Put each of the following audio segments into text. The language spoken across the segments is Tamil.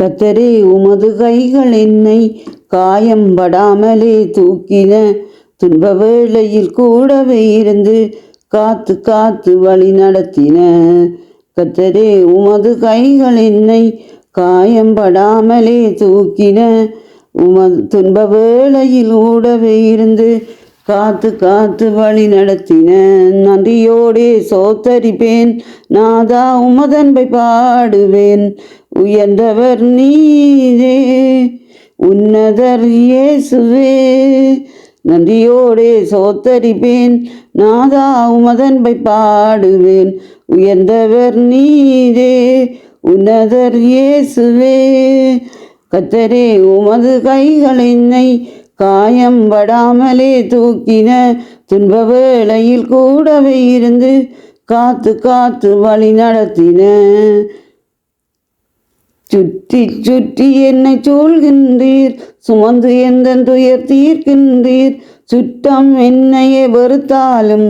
கத்தரே உமது கைகள் என்னை காயம் படாமலே தூக்கின. துன்ப வேளையில் கூடவே இருந்து காத்து காத்து வழி நடத்தின. கத்தரே உமது கைகள் என்னை காயம் படாமலே தூக்கின. உமது துன்ப வேளையில் கூடவே இருந்து காத்து காத்து வழி நடத்தின. நன்றியோடே சோத்தரிப்பேன். நாதா உமதன்பை பாடுவேன். உயர்ந்தவர் நீரே உன்னதர் இயேசுவே. நன்றியோடே சோத்தரிப்பேன் நாதா உமதன்பை பாடுவேன். உயர்ந்தவர் நீரே உன்னதர் இயேசுவே. கத்தரே உமது கைகள் என்னை காயம் படாமலே தூக்கின. துன்ப வேளையில் கூடவே இருந்து காத்து காத்து வழி நடத்தின. சுற்றி சுற்றி என்னை சூழ்கின்றீர் சுமந்து எந்த துயர் தீர்க்கின்றீர். சுற்றம் என்னையே வெறுத்தாலும்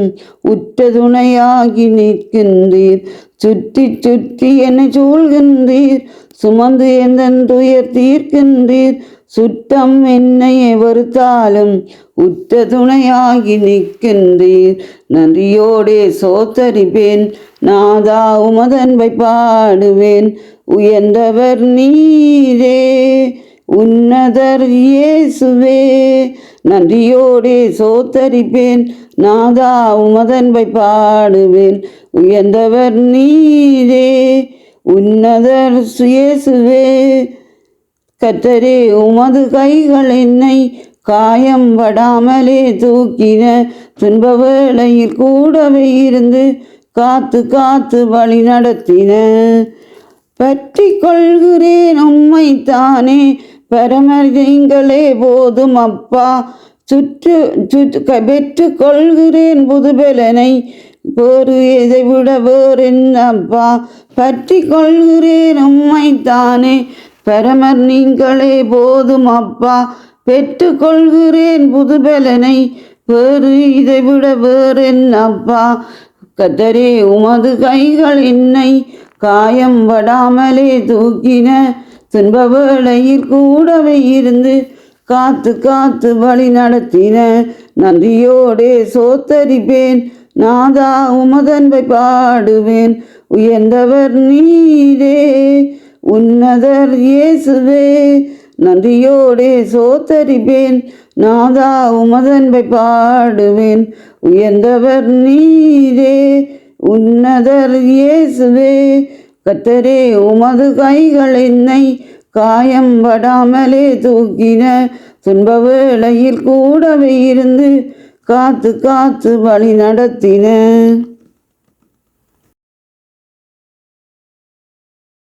உற்ற துணையாகி நிற்கின்றீர். சுற்றி சுற்றி என்னை சூழ்கின்றீர் சுமந்து எந்த துயர் தீர்க்கின்றீர். சுத்தம் என்னை வெறுத்தாலும் உத்த துணையாகி நிற்கின்றீர். நன்றியோடே சோத்தரிப்பேன் நாதா உமதன்பை பாடுவேன் உயர்ந்தவர் நீரே உன்னதர் இயேசுவே. நன்றியோடே சோத்தரிப்பேன் நாதா உமதன்பை பாடுவேன் உயர்ந்தவர் நீரே உன்னதர் சுயேசுவே கத்தரே உமது கைகள் என்னை காயம் படாமலே தூக்கின. துன்ப வேளையில் கூடவே இருந்து காத்து காத்து வழி நடத்தின. பற்றி கொள்கிறேன் உம்மை தானே பரமரிங்களே போதும் அப்பா. சுற்று சுற்று பெற்று கொள்கிறேன் புதுபலனை வேறு எதை விட வேறு அப்பா. பற்றி கொள்கிறேன் உம்மை தானே பரமர் நீங்களே போதும் அப்பா. பெற்று கொள்கிறேன் புதுபலனை. வேறு இதை விட வேறு அப்பா. கத்தரே உமது கைகள் என்னை காயம் படாமலே தூக்கின. துன்ப வேளையில் கூடவே இருந்து காத்து காத்து வழி நடத்தின. நன்றியோடே சோத்தரிப்பேன். நாதா உமதன்பை பாடுவேன். உயர்ந்தவர் நீரே. உன்னதர் இயேசுவே நன்றியோடே சோத்தரிப்பேன். நாதா உமதன்பை பாடுவேன். உயர்ந்தவர் நீரே உன்னதர் இயேசுவே. கத்தரே உமது கைகள் என்னை காயம் படாமலே தூக்கின. துன்ப வேளையில் கூடவே இருந்து காத்து காத்து வழி நடத்தின.